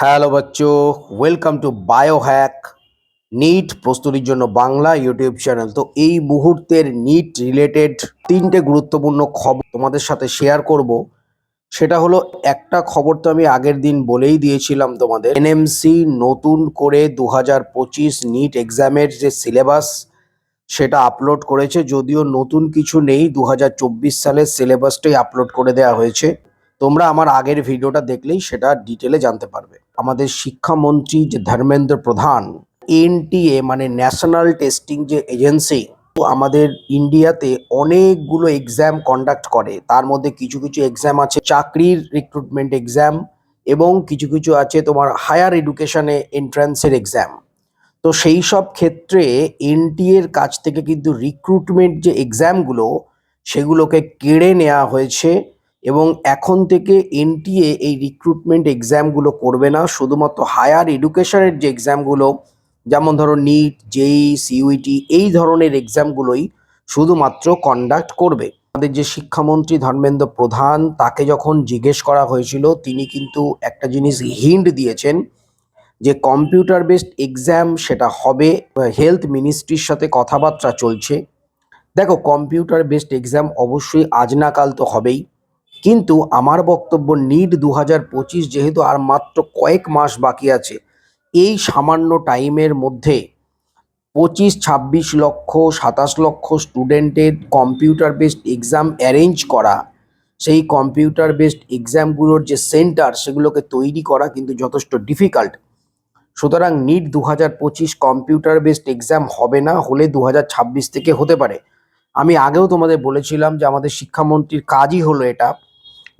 Hello বাচ্চো welcome to bio hack NEET প্রস্তুতির জন্য Bangla YouTube channel তো এই মুহূর্তের নিট রিলেটেড তিনটে গুরুত্বপূর্ণ খবর তোমাদের সাথে শেয়ার করব। সেটা হলো, একটা খবর তো আমি আগের দিন বলেই দিয়েছিলাম তোমাদের। এনএমসি নতুন করে দু হাজার পঁচিশ নিট এক্সামের যে সিলেবাস সেটা আপলোড করেছে। যদিও নতুন কিছু নেই দু হাজার চব্বিশ সালের সিলেবাসটাই আপলোড করে দেওয়া হয়েছে। তোমরা আমার আগের ভিডিওটা দেখলেই সেটা ডিটেলে জানতে পারবে। আমাদের শিক্ষামন্ত্রী যে ধর্মেন্দ্র প্রধান এনটিএ মানে ন্যাশনাল টেস্টিং যে এজেন্সি আমাদের ইন্ডিয়াতে অনেকগুলো এক্সাম কন্ডাক্ট করে। তার মধ্যে কিছু কিছু এক্সাম আছে, চাকরির রিক্রুটমেন্ট এক্সাম এবং কিছু কিছু আছে তোমার হায়ার এডুকেশনে এন্ট্রান্সের এক্সাম তো সেই সব ক্ষেত্রে এনটিএ এর কাছ থেকে কিন্তু রিক্রুটমেন্ট যে এক্সামগুলো সেগুলোকে কেড়ে নেওয়া হয়েছে। এবং এখন থেকে এনটিএ এই রিক্রুটমেন্ট এক্সামগুলো করবে না। শুধুমাত্র হায়ার এডুকেশনের যে এক্সামগুলো যেমন ধরো নিট জেই সিইউটি এই ধরনের এক্সামগুলোই শুধুমাত্র কন্ডাক্ট করবে। আমাদের যে শিক্ষামন্ত্রী ধর্মেন্দ্র প্রধান, তাকে যখন জিজ্ঞেস করা হয়েছিল, তিনি কিন্তু একটা জিনিস হিন্ট দিয়েছেন যে কম্পিউটার বেসড এক্সাম সেটা হবে হেলথ মিনিস্ট্রির সাথে কথাবার্তা চলছে। দেখো কম্পিউটার বেসড এক্সাম অবশ্যই আজ না কাল তো হবেই। কিন্তু আমার বক্তব্য নিট দু হাজার পঁচিশ যেহেতু আর মাত্র কয়েক মাস বাকি আছে, এই সামান্য টাইমের মধ্যে পঁচিশ, ছাব্বিশ লক্ষ, সাতাশ লক্ষ স্টুডেন্টের কম্পিউটার বেসড এক্সাম অ্যারেঞ্জ করা, সেই কম্পিউটার বেসড এক্সামগুলোর যে সেন্টার সেগুলোকে তৈরি করা কিন্তু যথেষ্ট ডিফিকাল্ট। সুতরাং নিট দু হাজার পঁচিশ কম্পিউটার বেসড এক্সাম হবে না, হলে দু হাজার ছাব্বিশ থেকে হতে পারে। আমি আগেও তোমাদের বলেছিলাম যে আমাদের শিক্ষামন্ত্রীর কাজই হলো এটা।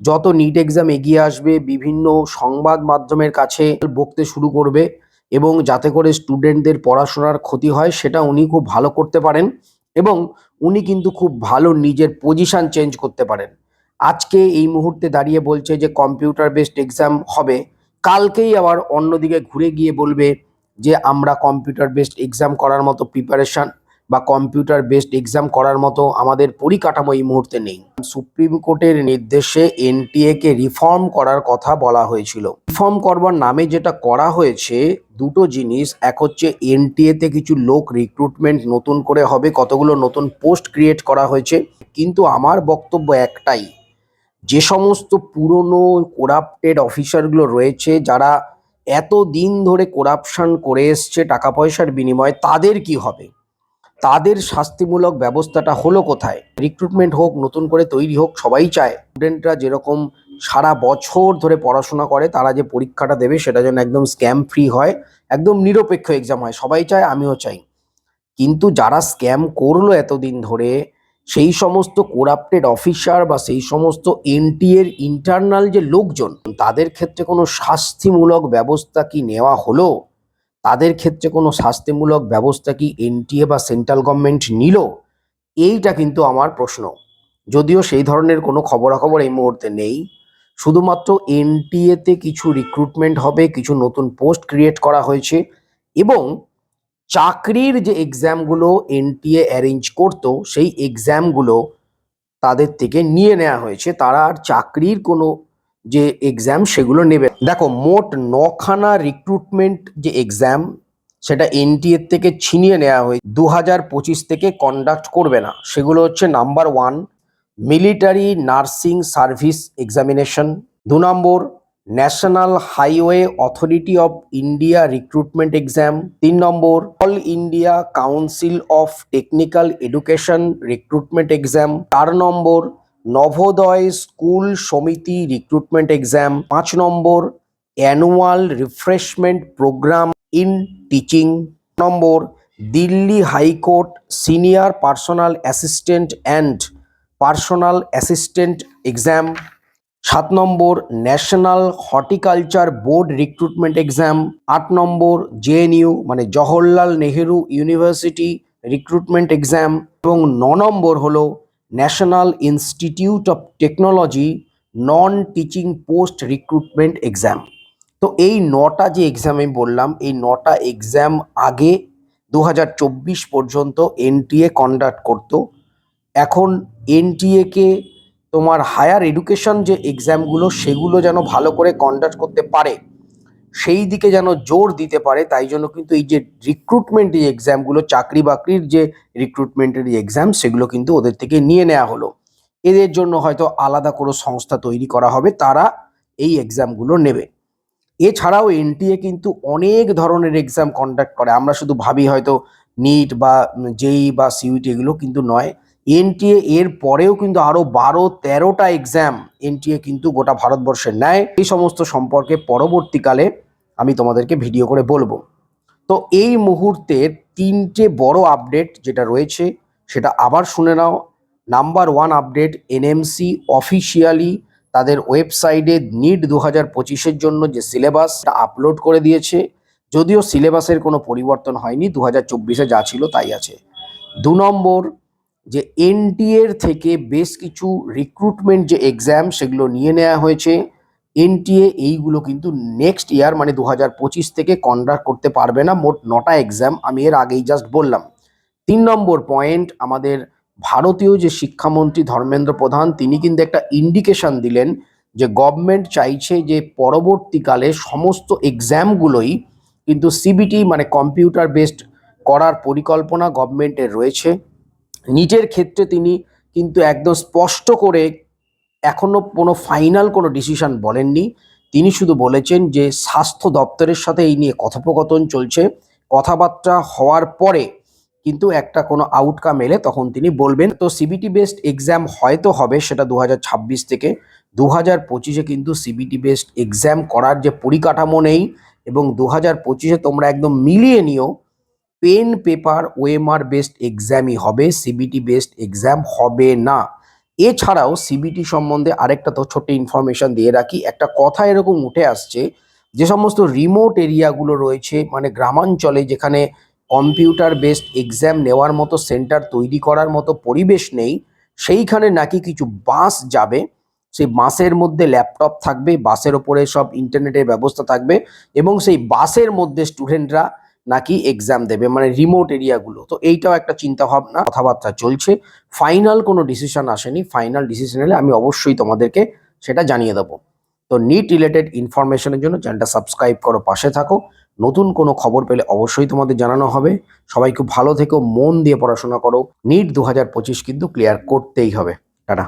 যত নিট এক্সাম এগিয়ে আসবে, বিভিন্ন সংবাদ মাধ্যমের কাছে বকতে শুরু করবে এবং যাতে করে স্টুডেন্টদের পড়াশোনার ক্ষতি হয়, সেটা উনি খুব ভালো করতে পারেন এবং উনি কিন্তু খুব ভালো নিজের পজিশন চেঞ্জ করতে পারেন। আজকে এই মুহূর্তে দাঁড়িয়ে বলছে যে কম্পিউটার বেসড এক্সাম হবে, কালকেই আবার অন্যদিকে ঘুরে গিয়ে বলবে যে আমরা কম্পিউটার বেসড এক্সাম করার মতো প্রিপারেশন বা কম্পিউটার বেসড এক্সাম করার মতো আমাদের পরিকাঠামো এই মুহূর্তে নেই। সুপ্রিম কোর্টের নির্দেশে এনটিএ কে রিফর্ম করার কথা বলা হয়েছিল। রিফর্ম করবার নামে যেটা করা হয়েছে, দুটো জিনিস। এক হচ্ছে এনটিএ তে কিছু লোক রিক্রুটমেন্ট নতুন করে হবে, কতগুলো নতুন পোস্ট ক্রিয়েট করা হয়েছে। কিন্তু আমার বক্তব্য একটাই, যে সমস্ত পুরনো কোরাপ্টেড অফিসারগুলো রয়েছে, যারা এত দিন ধরে করাপশন করে এসছে টাকা পয়সার বিনিময়ে, তাদের কি হবে? তাদের শাস্তিমূলক ব্যবস্থাটা হলো কোথায়? রিক্রুটমেন্ট হোক, নতুন করে তৈরি হোক, সবাই চায়। স্টুডেন্টরা যেরকম সারা বছর ধরে পড়াশোনা করে, তারা যে পরীক্ষাটা দেবে সেটা যেন একদম স্ক্যাম ফ্রি হয়, একদম নিরপেক্ষ এক্সাম হয়, সবাই চায়, আমিও চাই। কিন্তু যারা স্ক্যাম করল এতদিন ধরে, সেই সমস্ত কোরাপ্টেড অফিসার বা সেই সমস্ত এনটিএর ইন্টারনাল যে লোকজন, তাদের ক্ষেত্রে কোনো শাস্তিমূলক ব্যবস্থা কি নেওয়া হলো? তাদের ক্ষেত্রে কোনো শাস্তিমূলক ব্যবস্থা কি এনটিএ বা সেন্ট্রাল গভর্নমেন্ট নিল? এইটা কিন্তু আমার প্রশ্ন। যদিও সেই ধরনের কোনো খবরাখবর এই মুহূর্তে নেই। শুধুমাত্র এনটিএতে কিছু রিক্রুটমেন্ট হবে, কিছু নতুন পোস্ট ক্রিয়েট করা হয়েছে এবং চাকরির যে এক্সামগুলো এনটিএ অ্যারেঞ্জ করতো, সেই এক্সামগুলো তাদের থেকে নিয়ে নেওয়া হয়েছে। তারা আর চাকরির কোনো যে এক্সাম সেগুলো নেবে। দেখো, মোট নখানা রিক্রুটমেন্ট যে এক্সাম সেটা এনটিএ থেকে ছিনিয়ে নেওয়া হয়েছে। দু হাজার পঁচিশ থেকে কন্ডাক্ট করবে না। সেগুলো হচ্ছে number one military nursing service examination দু number national highway authority of India recruitment exam তিন number all India council of technical education recruitment exam চার number Navodaya school Samiti recruitment exam পাঁচ number annual refreshment programme in teaching number Delhi high court senior personal assistant and personal assistant exam সাত number national horticulture board recruitment exam আট number JNU মানে Jawaharlal Nehru university recruitment exam এবং ন number হলো national institute of technology non teaching post recruitment exam তো এই নটা যে এক্সাম আমি বললাম, এই নটা এক্সাম আগে দু হাজার চব্বিশ পর্যন্ত এনটিএ কন্ডাক্ট করতো। এখন এনটিএ কে তোমার হায়ার এডুকেশন যে এক্সামগুলো সেগুলো যেন ভালো করে কন্ডাক্ট করতে পারে সেই দিকে যেন জোর দিতে পারে, তাই জন্য কিন্তু এই যে রিক্রুটমেন্ট এই এক্সামগুলো চাকরি বাকরির যে রিক্রুটমেন্টের এক্সাম সেগুলো কিন্তু ওদের থেকে নিয়ে নেওয়া হলো। এদের জন্য হয়তো আলাদা কোনো সংস্থা তৈরি করা হবে, তারা এই এক্সামগুলো নেবে। এছাড়াও এনটিএ কিন্তু অনেক ধরনের এক্সাম কন্ডাক্ট করে। আমরা শুধু ভাবি হয়তো নিট বা জেই বা সিইটি এগুলো কিন্তু নয় এনটিএ এর পরেও কিন্তু আরও বারো, তেরোটা এক্সাম এনটিএ কিন্তু গোটা ভারতবর্ষের নেয়। এই সমস্ত সম্পর্কে পরবর্তীকালে আমি তোমাদেরকে ভিডিও করে বলব। তো এই মুহূর্তের তিনটে বড় আপডেট যেটা রয়েছে, সেটা আবার শুনে নাও। Number one update NMC officially তাদের ওয়েবসাইটে নিট দু হাজার পঁচিশের জন্য যে সিলেবাসটা আপলোড করে দিয়েছে। যদিও সিলেবাসের কোনো পরিবর্তন হয়নি দু হাজার চব্বিশে যা ছিল তাই আছে। দু নম্বর যে এনটিএর থেকে বেশ কিছু রিক্রুটমেন্ট যে এক্সাম সেগুলো নিয়ে নেওয়া হয়েছে, এনটিএ এইগুলো কিন্তু নেক্সট ইয়ার মানে দু হাজার পঁচিশ থেকে কন্ডাক্ট করতে পারবে না, মোট নটা এক্সাম আমি এর আগেই জাস্ট বললাম। তিন নম্বর পয়েন্ট আমাদের ভারতীয় যে শিক্ষামন্ত্রী ধর্মেন্দ্র প্রধান, তিনি কিন্তু একটা ইন্ডিকেশন দিলেন যে গভর্নমেন্ট চাইছে যে পরবর্তীকালে সমস্ত এক্সামগুলোই কিন্তু সিবিটি মানে কম্পিউটার বেসড করার পরিকল্পনা গভর্নমেন্টের রয়েছে। নিটের ক্ষেত্রে তিনি কিন্তু একদম স্পষ্ট করে এখনও কোনো ফাইনাল কোনো ডিসিশন বলেননি। তিনি শুধু বলেছেন যে স্বাস্থ্য দপ্তরের সাথে এই নিয়ে কথোপকথন চলছে। কথাবার্তা হওয়ার পরে কিন্তু একটা কোনো আউটকাম এলে তখন তিনি বলবেন। তো সিবিটি বেসড এক্সাম হয়তো হবে সেটা দু হাজার ছাব্বিশ থেকে। দু হাজার পঁচিশে কিন্তু সিবিটি বেসড এক্সাম করার যে পরিকাঠামো নেই এবং দু হাজার পঁচিশে তোমরা একদম মিলিয়ে নিও। পেন পেপার ওএমআর বেসড এক্সামই হবে সিবিটি বেসড এক্সাম হবে না। এছাড়াও সিবিটি সম্বন্ধে আরেকটা তো ছোট্ট ইনফরমেশন দিয়ে রাখি, একটা কথা এরকম উঠে আসছে, যে সমস্ত রিমোট এরিয়াগুলো রয়েছে মানে গ্রামাঞ্চলে যেখানে কম্পিউটার বেসড এক্সাম নেওয়ার মতো সেন্টার তৈরি করার মতো পরিবেশ নেই, সেইখানে নাকি কিছু বাস যাবে। সেই বাসের মধ্যে ল্যাপটপ থাকবে বাসের ওপরে সব ইন্টারনেটের ব্যবস্থা থাকবে এবং সেই বাসের মধ্যে স্টুডেন্টরা নাকি এক্সাম দেবে মানে রিমোট এরিয়াগুলো তো এইটাও একটা চিন্তা ভাবনা কথাবার্তা চলছে। ফাইনাল কোনো ডিসিশন আসেনি ফাইনাল ডিসিশন এলে আমি অবশ্যই তোমাদেরকে সেটা জানিয়ে দেবো। তো নিট রিলেটেড ইনফরমেশনের জন্য চ্যানেলটা সাবস্ক্রাইব করো, পাশে থাকো। নতুন কোনো খবর পেলে অবশ্যই তোমাদের জানানো হবে। সবাই খুব ভালো থেকো, মন দিয়ে পড়াশোনা করো। নিট দু হাজার পঁচিশ কিন্তু ক্লিয়ার করতেই হবে। টাটা।